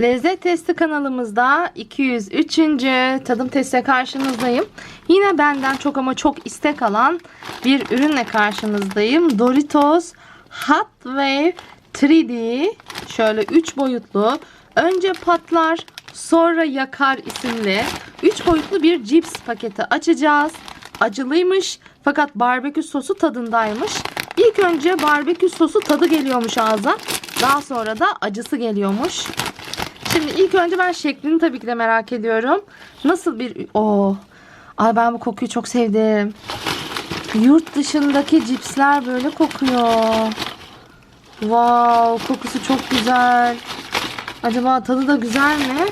Lezzet Testi kanalımızda 203. tadım testi karşınızdayım. Yine benden çok ama çok istek alan bir ürünle karşınızdayım. Doritos Hot Wave 3D şöyle 3 boyutlu önce patlar sonra yakar isimli 3 boyutlu bir cips paketi açacağız. Acılıymış fakat barbekü sosu tadındaymış. İlk önce barbekü sosu tadı geliyormuş ağza. Daha sonra da acısı geliyormuş. Şimdi ilk önce ben şeklini tabii ki de merak ediyorum. Nasıl bir... Oo. Ay ben bu kokuyu çok sevdim. Yurt dışındaki cipsler böyle kokuyor. Wow, kokusu çok güzel. Acaba tadı da güzel mi?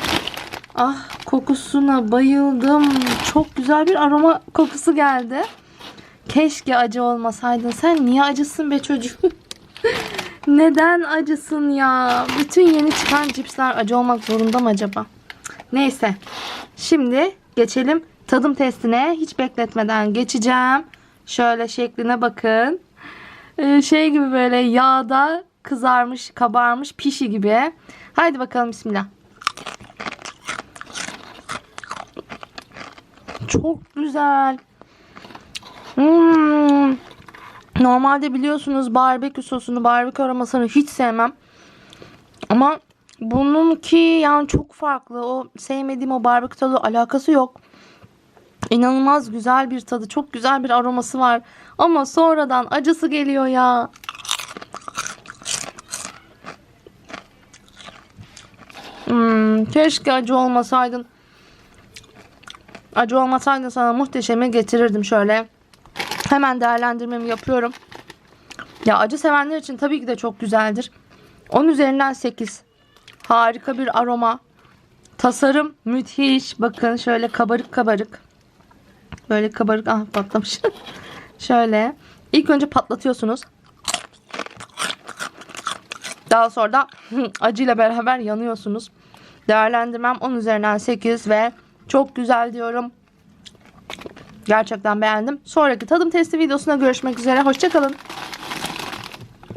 Ah, kokusuna bayıldım. Çok güzel bir aroma kokusu geldi. Keşke acı olmasaydın. Sen niye acısın be çocuğum? Neden acısın ya? Bütün yeni çıkan cipsler acı olmak zorunda mı acaba? Neyse. Şimdi geçelim tadım testine. Hiç bekletmeden geçeceğim. Şöyle şekline bakın. Ee, şey gibi böyle yağda kızarmış, kabarmış pişi gibi. Haydi bakalım bismillah. Çok güzel. Hmm. Normalde biliyorsunuz barbekü sosunu, barbekü aromasını hiç sevmem. Ama bununki yani çok farklı. O sevmediğim o barbekü tadı alakası yok. İnanılmaz güzel bir tadı, çok güzel bir aroması var. Ama sonradan acısı geliyor ya. Hmm, keşke acı olmasaydın. Acı olmasaydın sana muhteşemi getirirdim şöyle. Hemen değerlendirmemi yapıyorum. Ya acı sevenler için tabii ki de çok güzeldir. 10 üzerinden 8. Harika bir aroma. Tasarım müthiş. Bakın şöyle kabarık kabarık. Böyle kabarık ah patlamış. şöyle. İlk önce patlatıyorsunuz. Daha sonra da acıyla beraber yanıyorsunuz. Değerlendirmem 10 üzerinden 8 ve çok güzel diyorum. Gerçekten beğendim. Sonraki tadım testi videosuna görüşmek üzere. Hoşçakalın.